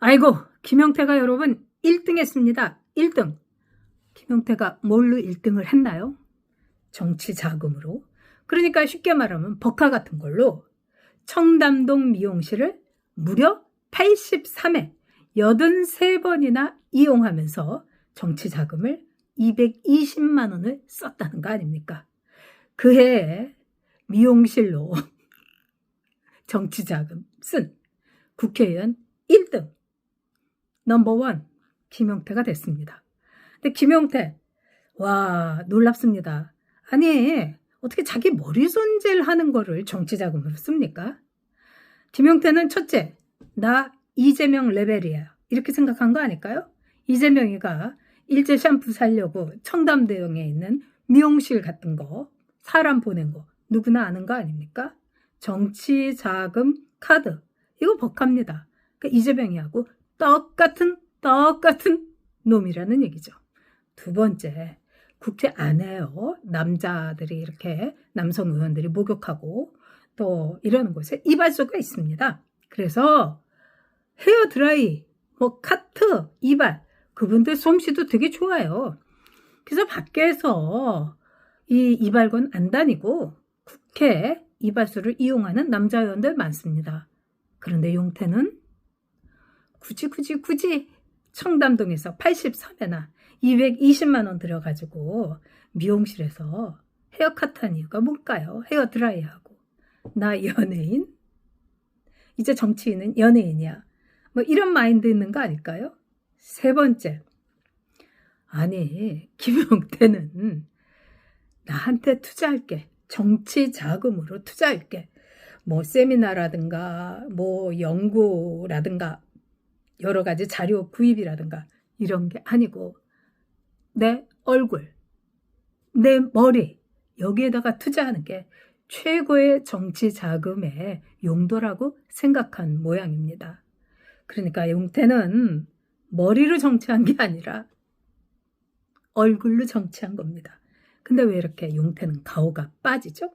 아이고, 김용태가 여러분 1등 했습니다. 1등. 김용태가 뭘로 1등을 했나요? 정치 자금으로. 그러니까 쉽게 말하면 버카 같은 걸로 청담동 미용실을 무려 83회, 83번이나 이용하면서 정치 자금을 220만 원을 썼다는 거 아닙니까? 그해 미용실로 정치 자금 쓴 국회의원 1등 넘버원 김용태가 됐습니다. 근데 김용태 와 놀랍습니다. 아니 어떻게 자기 머리 손질하는 거를 정치 자금으로 씁니까? 김용태는 첫째 나 이재명 레벨이야 이렇게 생각한 거 아닐까요? 이재명이가 일제 샴푸 살려고 청담대역에 있는 미용실 같은 거 사람 보낸 거 누구나 아는 거 아닙니까? 정치 자금 카드 이거 법합니다. 그러니까 이재명이하고 똑같은 똑같은 놈이라는 얘기죠. 두 번째 국회 안에요 남자들이 이렇게 남성 의원들이 목욕하고 또 이러는 곳에 이발소가 있습니다. 그래서 헤어 드라이, 뭐 카트, 이발 그분들 솜씨도 되게 좋아요. 그래서 밖에서 이 이발관 안 다니고 국회 이발소를 이용하는 남자 의원들 많습니다. 그런데 용태는 굳이 굳이 굳이 청담동에서 83회나 220만 원 들여가지고 미용실에서 헤어카트 한 이유가 뭘까요? 헤어 드라이하고 나 연예인? 이제 정치인은 연예인이야. 뭐 이런 마인드 있는 거 아닐까요? 세 번째. 아니, 김용태는 나한테 투자할게. 정치 자금으로 투자할게. 뭐 세미나라든가 뭐 연구라든가 여러 가지 자료 구입이라든가 이런 게 아니고 내 얼굴, 내 머리 여기에다가 투자하는 게 최고의 정치 자금의 용도라고 생각한 모양입니다. 그러니까 용태는 머리로 정치한 게 아니라 얼굴로 정치한 겁니다. 근데 왜 이렇게 용태는 가오가 빠지죠?